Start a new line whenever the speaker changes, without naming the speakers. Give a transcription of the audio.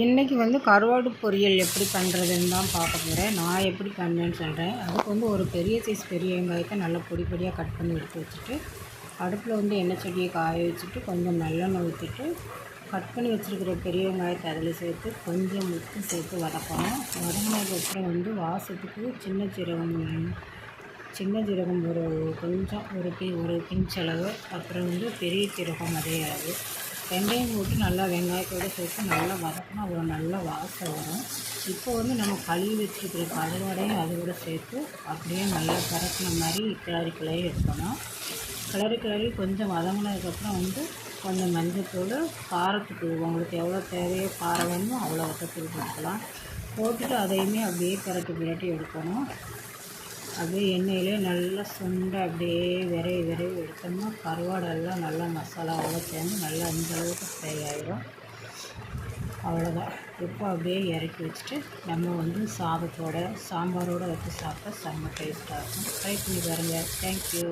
இன்றைக்கி வந்து கருவாடு பொரியல் எப்படி பண்ணுறதுன்னு தான் பார்க்க போகிறேன் நான் எப்படி பண்ணேன்னு சொல்கிறேன் அதுக்கு வந்து ஒரு பெரிய சைஸ் பெரிய வெங்காயத்தை நல்லா பொடி பொடியாக கட் பண்ணி எடுத்து வச்சுட்டு அடுப்பில் வந்து எண்ணெய் செடியை காய வச்சுட்டு கொஞ்சம் நல்லெண்ணெய் ஊற்றிட்டு கட் பண்ணி வச்சுருக்கிற பெரிய வெங்காயத்தை அதில் சேர்த்து கொஞ்சம் உப்பு சேர்த்து வதக்கணும். வதங்கினதுக்கப்புறம் வந்து வாசத்துக்கு சின்ன சீரகம் சின்ன சீரகம் ஒரு கொஞ்சம் ஒரு பி ஒரு பிஞ்ச் அளவு. அப்புறம் வந்து பெரிய சீரகம் அதே அளவு. வெங்காயம் போட்டு நல்லா வெங்காயத்தோடு சேர்த்து நல்லா வதக்கினா ஒரு நல்ல வாசம் வரும். இப்போ வந்து நம்ம கழுவி வச்சுருக்கிற கருவாடையும் அதோட சேர்த்து அப்படியே நல்லா பறக்கின மாதிரி கிளறி கிளறி எடுக்கணும். கிளறி கிளறி கொஞ்சம் வதங்கினதுக்கப்புறம் வந்து கொஞ்சம் மஞ்சத்தூள் காரத்துக்கு உங்களுக்கு எவ்வளோ தேவையோ காரம் வேணுமோ அவ்வளோ வத்தத்தூள் கொடுக்கலாம் போட்டுட்டு அதையுமே அப்படியே பரட்டி பிரட்டி எடுக்கணும். அப்படியே எண்ணெயிலே நல்லா சுண்டை அப்படியே விரைவி விரைவி எடுத்தோம்னா கருவாடெல்லாம் நல்லா மசாலாவோட சேர்ந்து நல்லா அந்தளவுக்கு ஃப்ரை ஆகிரும் அவ்வளோதான் இப்போ அப்படியே இறக்கி வச்சுட்டு நம்ம வந்து சாதத்தோட சாம்பாரோடு வச்சு சாப்பிட்டா செம்ம டேஸ்ட்டாக இருக்கும். ட்ரை பண்ணி பாருங்கள் தேங்க்யூ